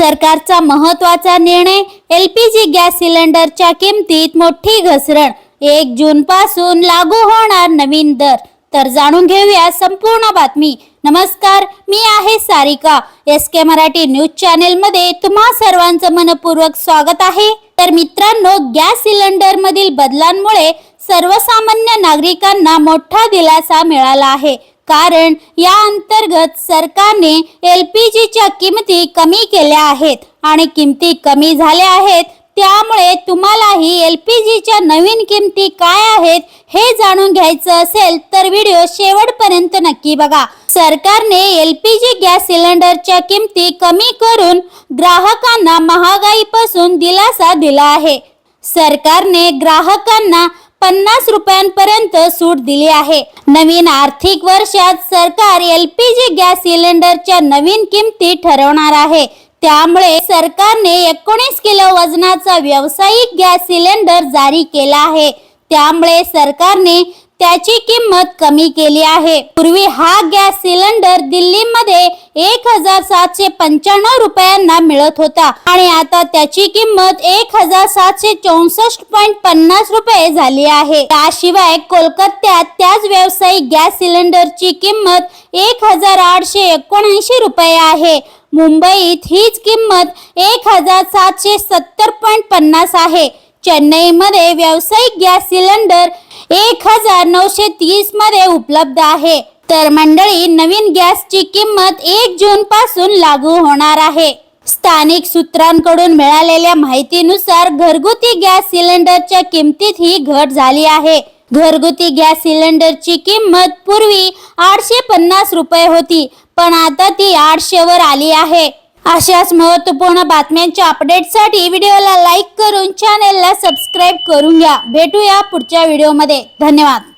सरकारचा महत्त्वाचा निर्णय एल पी जी गॅस सिलेंडरच्या किमतीत मोठी घसरण. एक जून पासून लागू होणार नवीन दर. तर जाणून घेऊया संपूर्ण बातमी. नमस्कार मी आहे Sarika. S K Marathi news channel मध्ये तुम्हा सर्वांचं मनपूर्वक स्वागत आहे. तर मित्रांनो गॅस सिलेंडर मधील बदलांमुळे सर्वसामान्य नागरिकांना मोठा दिलासा मिळाला आहे. कारण या अंतर्गत सरकारने एल पी जीच्या किमती कमी केल्या आहेत. आणि किमती कमी झाल्या आहेत त्यामुळे तुम्हालाही एल पी जीच्या नवीन किमती काय आहेत हे जाणून घ्यायचं असेल तर व्हिडिओ शेवटपर्यंत नक्की बघा. सरकारने एल पी जी गॅस सिलेंडरच्या किमती कमी करून ग्राहकांना महागाईपासून दिलासा दिला आहे. सरकारने ग्राहकांना पन्नास रुपयांपर्यंत सूट दिली आहे. नवीन आर्थिक वर्षात सरकार एल पी जी गॅस सिलेंडरच्या नवीन किमती ठरवणार आहे. त्यामुळे सरकारने एकोणीस किलो वजनाचा व्यावसायिक गॅस सिलेंडर जारी केला आहे. त्यामुळे सरकारने त्याची किंमत कमी केली आहे. पूर्वी हा गॅस सिलेंडर दिल्लीमध्ये एक हजार सातशे पंच्याण्णव रुपयांना मिळत होता. आणि आता त्याची किंमत एक हजार सातशे चौसष्ट पॉईंट पन्नास रुपये झाली आहे. त्याशिवाय कोलकात्यात त्याच व्यावसायिक गॅस सिलेंडरची किंमत एक हजार आठशे एकोणऐंशी रुपये आहे. मुंबईत हीच किंमत एक हजार सातशे सत्तर पॉईंट पन्नास आहे. चेन्नईमध्ये व्यावसायिक गॅस सिलेंडर एक हजार नऊशे तीसमध्ये उपलब्ध आहे. तर मंडळी नवीन गॅसची किंमत एक जून पासून लागू होणार आहे. स्थानिक सूत्रांकडून मिळालेल्या माहितीनुसार घरगुती गॅस सिलेंडरच्या किमतीत ही घट झाली आहे. घरगुती गॅस सिलेंडरची किंमत पूर्वी आठशे पन्नास रुपये होती पण आता ती आठशे वर आली आहे. अशाच महत्त्वपूर्ण बातम्यांच्या अपडेटसाठी व्हिडिओला लाईक करून चॅनेलला सबस्क्राईब करून घ्या. भेटूया पुढच्या व्हिडिओमध्ये. धन्यवाद.